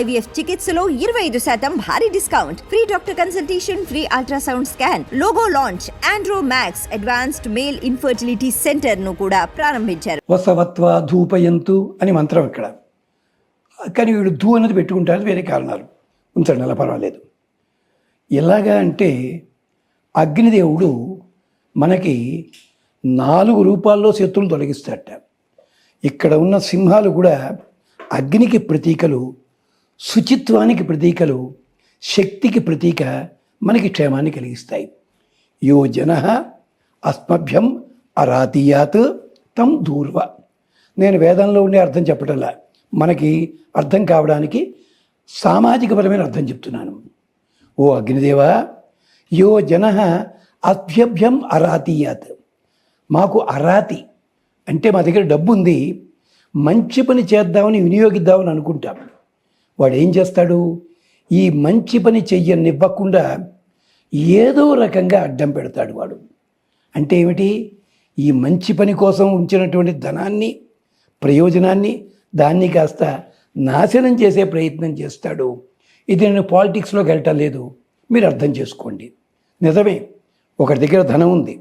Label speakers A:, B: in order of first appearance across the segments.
A: IVF చికిత్సలో ఇరవై ఐదు శాతం భారీ discount. Free doctor consultation free ultrasound scan logo launch Andro Max advanced male infertility సెంటర్ను కూడా ప్రారంభించారు.
B: వసవత్వ ధూపయంతు అని మంత్రం ఇక్కడ. కానీ వీడు ధూ అనేది పెట్టుకుంటారు వేరే కారణాలు. ఉంచండి అలా పర్వాలేదు. ఎలాగా అంటే అగ్నిదేవుడు మనకి నాలుగు రూపాల్లో శత్రువులు తొలగిస్తాడట. ఇక్కడ ఉన్న సింహాలు కూడా అగ్నికి ప్రతీకలు శుచిత్వానికి ప్రతీకలు శక్తికి ప్రతీక మనకి క్షేమాన్ని కలిగిస్తాయి. యో జన అస్మభ్యం అరాతీయాత్ తం దూర్వ నేను వేదంలో ఉండే అర్థం చెప్పటంలా మనకి అర్థం కావడానికి సామాజికపరమైన అర్థం చెప్తున్నాను. ఓ అగ్నిదేవ యో జన అభ్యభ్యం అరాతీయాత్. మాకు అరాతి అంటే మా దగ్గర డబ్బు ఉంది మంచి పని చేద్దామని వినియోగిద్దామని అనుకుంటాం. వాడు ఏం చేస్తాడు? ఈ మంచి పని చెయ్యనివ్వకుండా ఏదో రకంగా అడ్డం పెడతాడు వాడు. అంటే ఏమిటి? ఈ మంచి పని కోసం ఉంచినటువంటి ధనాన్ని ప్రయోజనాన్ని దాన్ని కాస్త నాశనం చేసే ప్రయత్నం చేస్తాడు. ఇది నేను పాలిటిక్స్లోకి వెళ్ళటం లేదు. మీరు అర్థం చేసుకోండి. నిజమే ఒకరి దగ్గర ధనం ఉంది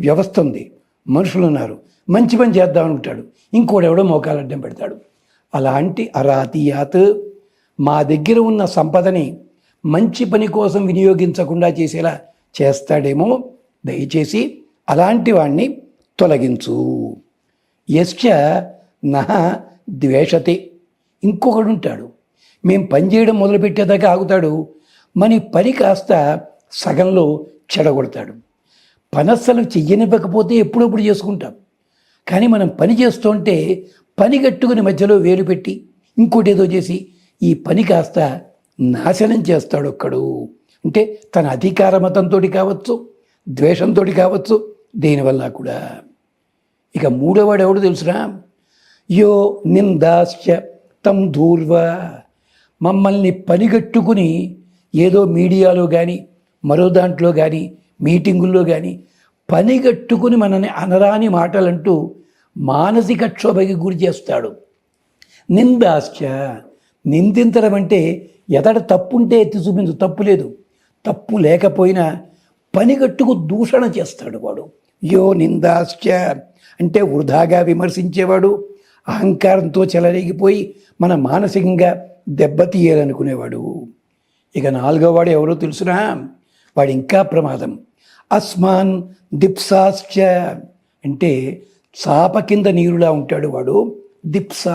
B: వ్యవస్థ ఉంది మనుషులు ఉన్నారు మంచి పని చేద్దాం అనుకుంటాడు ఇంకోడెవడో మోకాలు అడ్డం పెడతాడు. అలాంటి అరాతీయాత్ మా దగ్గర ఉన్న సంపదని మంచి పని కోసం వినియోగించకుండా చేసేలా చేస్తాడేమో. దయచేసి అలాంటి వాణ్ణి తొలగించు. యశ్చ నహ ద్వేషతే. ఇంకొకడు ఉంటాడు. మేము పనిచేయడం మొదలుపెట్టేదాకా ఆగుతాడు. మన పని కాస్త సగంలో చెడగొడతాడు. పని అస్సలు చెయ్యనివ్వకపోతే ఎప్పుడప్పుడు చేసుకుంటాం. కానీ మనం పని చేస్తుంటే పని కట్టుకుని మధ్యలో వేలు పెట్టి ఇంకోటి ఏదో చేసి ఈ పని కాస్త నాశనం చేస్తాడు ఒక్కడు. అంటే తన అధికార మతంతో కావచ్చు ద్వేషంతో కావచ్చు దేనివల్ల కూడా. ఇక మూడోవాడు ఎవడు తెలుసురా? యో నిందాశ్చ తం దూర్వ మమ్మల్ని పనిగట్టుకుని ఏదో మీడియాలో కానీ మరో దాంట్లో కానీ మీటింగుల్లో కానీ పనిగట్టుకుని మనని అనరాని మాటలంటూ మానసిక క్షోభకి గురి చేస్తాడు. నిందాశ్చ నిందించడం అంటే ఎదడ తప్పుంటే ఎత్తి చూపించు తప్పు లేదు. తప్పు లేకపోయినా పనిగట్టుకు దూషణ చేస్తాడు వాడు. యో నిందాశ్చ అంటే వృధాగా విమర్శించేవాడు అహంకారంతో చెలరేగిపోయి మన మానసికంగా దెబ్బతీయాలనుకునేవాడు. ఇక నాలుగో వాడు ఎవరో తెలుసునా? వాడు ఇంకా ప్రమాదం. అస్మాన్ దిప్సాశ్చ అంటే చాప కింద నీరులా ఉంటాడు వాడు. దిప్స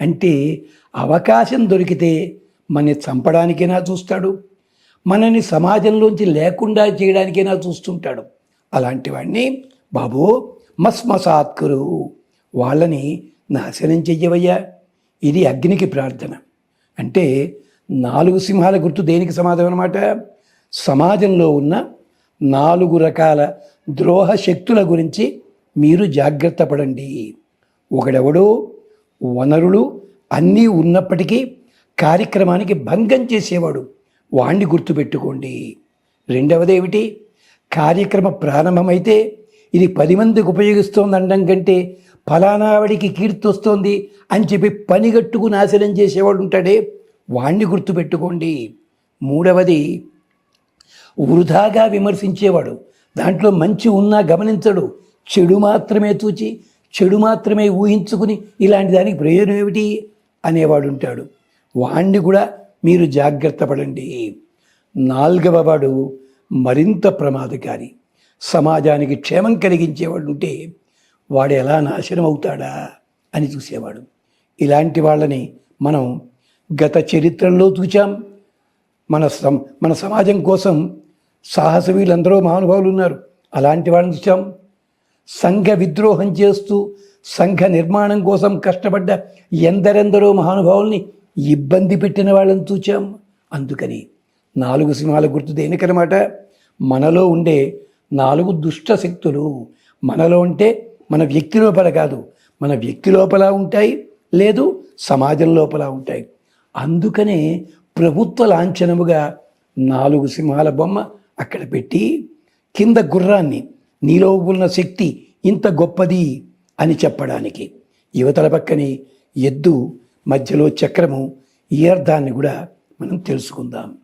B: అంటే అవకాశం దొరికితే మనని చంపడానికైనా చూస్తాడు మనని సమాజంలోంచి లేకుండా చేయడానికైనా చూస్తుంటాడు. అలాంటి వాడిని బాబు మస్మసాత్కురు వాళ్ళని నాశనం చెయ్యవయ్యా. ఇది అగ్నికి ప్రార్థన. అంటే నాలుగు సింహాల గుర్తు దేనికి సమాధానం అన్నమాట? సమాజంలో ఉన్న నాలుగు రకాల ద్రోహ శక్తుల గురించి మీరు జాగ్రత్త పడండి. ఒకడెవడో? వనరులు అన్నీ ఉన్నప్పటికీ కార్యక్రమానికి భంగం చేసేవాడు. వాణ్ణి గుర్తుపెట్టుకోండి. రెండవది ఏమిటి కార్యక్రమ ప్రారంభమైతే ఇది పది మందికి ఉపయోగిస్తోంది అనడం కంటే ఫలానావిడికి కీర్తి వస్తోంది అని చెప్పి పనిగట్టుకు నాశనం చేసేవాడు ఉంటాడే. వాణ్ణి గుర్తుపెట్టుకోండి. మూడవది వృధాగా విమర్శించేవాడు. దాంట్లో మంచి ఉన్నా గమనించడు. చెడు మాత్రమే చూచి చెడు మాత్రమే ఊహించుకుని ఇలాంటి దానికి ప్రయోజనం ఏమిటి? అనేవాడు ఉంటాడు వాణ్ణి కూడా మీరు జాగ్రత్త పడండి. నాలుగవ వాడు మరింత ప్రమాదకారి. సమాజానికి క్షేమం కలిగించేవాడు ఉంటే వాడు ఎలా నాశనం అవుతాడా అని చూసేవాడు. ఇలాంటి వాళ్ళని మనం గత చరిత్రలో చూచాం. మన సం మన సమాజం కోసం సాహస వీళ్ళందరూ మహానుభావులు ఉన్నారు అలాంటి వాళ్ళని చూసాం సంఘ విద్రోహం చేస్తూ సంఘ నిర్మాణం కోసం కష్టపడ్డ ఎందరెందరో మహానుభావుల్ని ఇబ్బంది పెట్టిన వాళ్ళని చూచాం. అందుకని నాలుగు సింహాల గుర్తు దేనికనమాట మనలో ఉండే నాలుగు దుష్ట శక్తులు. మనలో ఉంటే మన వ్యక్తి లోపల కాదు మన వ్యక్తి లోపల ఉంటాయి లేదు సమాజం లోపల ఉంటాయి. అందుకనే ప్రభుత్వ లాంఛనముగా నాలుగు సింహాల బొమ్మ అక్కడ పెట్టి కింద గుర్రాన్ని నీలో ఉన్న శక్తి ఇంత గొప్పది అని చెప్పడానికి. యువతల పక్కనే ఎద్దు మధ్యలో చక్రము ఈ అర్థాన్ని కూడా మనం తెలుసుకుందాం.